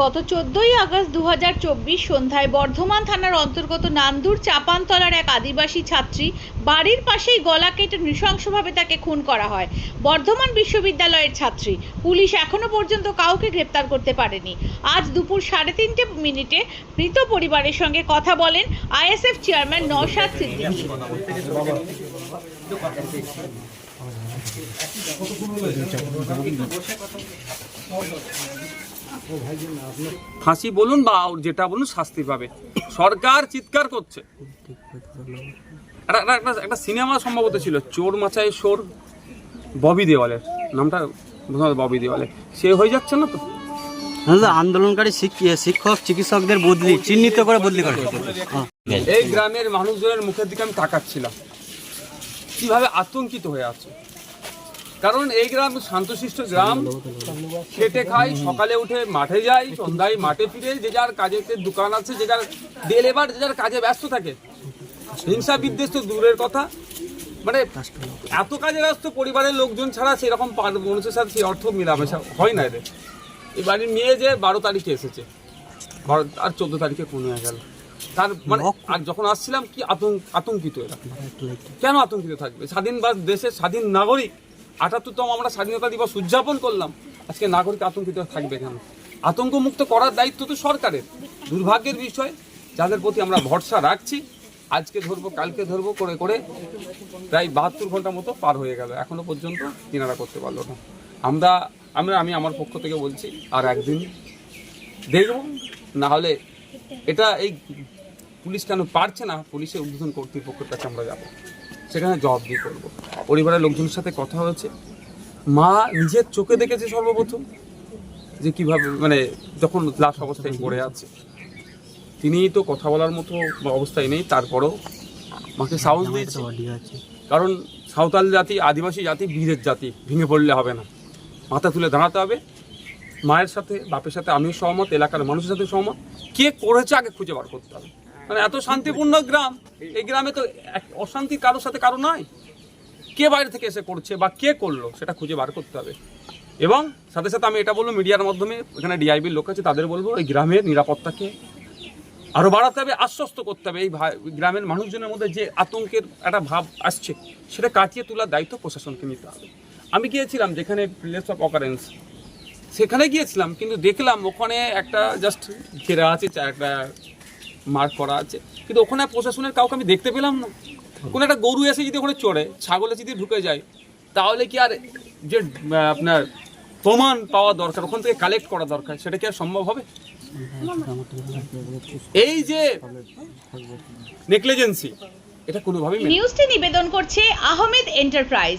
গত চোদ্দই আগস্ট দু হাজার চব্বিশ সন্ধ্যায় বর্ধমান থানার অন্তর্গত নান্দুর চাপানতলার এক আদিবাসী ছাত্রী বাড়ির পাশেই গলা কেটে নৃশংসভাবে তাকে খুন করা হয়। বর্ধমান বিশ্ববিদ্যালয়ের ছাত্রী, পুলিশ এখনও পর্যন্ত কাউকে গ্রেপ্তার করতে পারেনি। আজ দুপুর সাড়ে তিনটে মিনিটে মৃত পরিবারের সঙ্গে কথা বলেন আইএসএফ চেয়ারম্যান নওশাদ সিদ্দিকী। ফাঁসি বলুন বা যেটা বলুন শাস্তি পাবে। সরকার চিৎকার করছে। একটা একটা- সিনেমা সম্ভবত ছিল চোর মাচায় সোর ববি দেওয়ালের। নামটা ববি দেওয়ালে সে হয়ে যাচ্ছে না তো? আন্দোলনকারী শিক- শিক্ষক চিকিৎসকদের বদলি চিহ্নিত করে বদলি করে। এই গ্রামের মানুষজনের মুখের দিকে আমি তাকাচ্ছিলাম। কীভাবে আতঙ্কিত হয়ে আছে? কারণ এই গ্রাম শান্তশিষ্ট গ্রাম। খেটে খাই সকালে উঠে মাঠে যাই সন্ধ্যায় মাঠে ফিরে যে যার কাজের দোকান আছে যে যার ডে লেবার যে যার কাজে ব্যস্ত থাকে। হিংসা বিদ্বেষ তো দূরের কথা। মানে এত কাজে ব্যস্ত পরিবারের লোকজন ছাড়া সেরকম মানুষের সাথে সেই অর্থ মেলামেশা হয় না এদের এই বাড়ির মেয়ে যে বারো তারিখে এসেছে। বারো আর চোদ্দ তারিখে খুন হয়ে গেল। তার মানে আর যখন আসছিলাম কি আতঙ্ক আতঙ্কিত এরা। কেন আতঙ্কিত থাকবে? স্বাধীন বা দেশের স্বাধীন নাগরিক আটাত্তরতম আমরা স্বাধীনতা দিবস উদযাপন করলাম। আজকে নাগরিক আতঙ্কিত থাকবে কেন? আতঙ্ক মুক্ত করার দায়িত্ব তো সরকারের। দুর্ভাগ্যের বিষয়, যাদের প্রতি আমরা ভরসা রাখছি, আজকে ধরবো, কালকে ধরবো, করে করে প্রায় বাহাত্তর ঘণ্টা মতো পার হয়ে গেল। এখনও পর্যন্ত তিনারা করতে পারল না। আমরা আমরা, আমি আমার পক্ষ থেকে বলছি, আর একদিন দেখব না হলে এটা এই পুলিশ কেন পারছে না, পুলিশের উদ্বোধন কর্তৃপক্ষের কাছে আমরা যাব। সেখানে জবাবদিহি করব। পরিবারের লোকজনের সাথে কথা হয়েছে। মা নিজের চোখে দেখেছে সর্বপ্রথম যে কীভাবে মানে যখন লাশ অবস্থায় পড়ে আছে। তিনি তো কথা বলার মতো অবস্থায় নেই তারপরও মাকে সাহস দিয়েছে। কারণ সাঁওতাল জাতি আদিবাসী জাতি বীরের জাতি ভেঙে পড়লে হবে না। মাথা তুলে দাঁড়াতে হবে। মায়ের সাথে বাপের সাথে আমিও সহমত এলাকার মানুষের সাথে সহমত। কে করেছে আগে খুঁজে বার করতে হবে। মানে এত শান্তিপূর্ণ গ্রাম এই গ্রামে তো এক- অশান্তি কারোর সাথে কারও নাই। কে বাইরে থেকে এসে করছে বা কে করল সেটা খুঁজে বার করতে হবে। এবং সাথে সাথে আমি এটা বলব, মিডিয়ার মাধ্যমে এখানে ডিআইবির লোক আছে, তাদের বলব, এই গ্রামের নিরাপত্তাকে আরও বাড়াতে হবে, আশ্বস্ত করতে হবে। এই গ্রামের মানুষজনের মধ্যে যে আতঙ্কের একটা ভাব আসছে, সেটা কাটিয়ে তোলার দায়িত্ব প্রশাসনকে নিতে হবে। আমি গিয়েছিলাম যেখানে প্লেস অফ অকারেন্স সেখানে গিয়েছিলাম, কিন্তু দেখলাম ওখানে একটা জাস্ট ঘেরা আছে, একটা মার্ক করা আছে। কিন্তু ওখানে প্রশাসনের কাউকে আমি দেখতে পেলাম না। কোনো একটা গরু এসে যদি ওখানে চড়ে, ছাগলে যদি ঢুকে যায়, তাহলে কি আর যে আপনার প্রমাণ পাওয়া দরকার, ওখান থেকে কালেক্ট করা দরকার, সেটা কি আর সম্ভব হবে? এই যে নেগলিজেন্সি এটা কোনোভাবেই নিউজটি নিবেদন করছে আহমেদ এন্টারপ্রাইজ।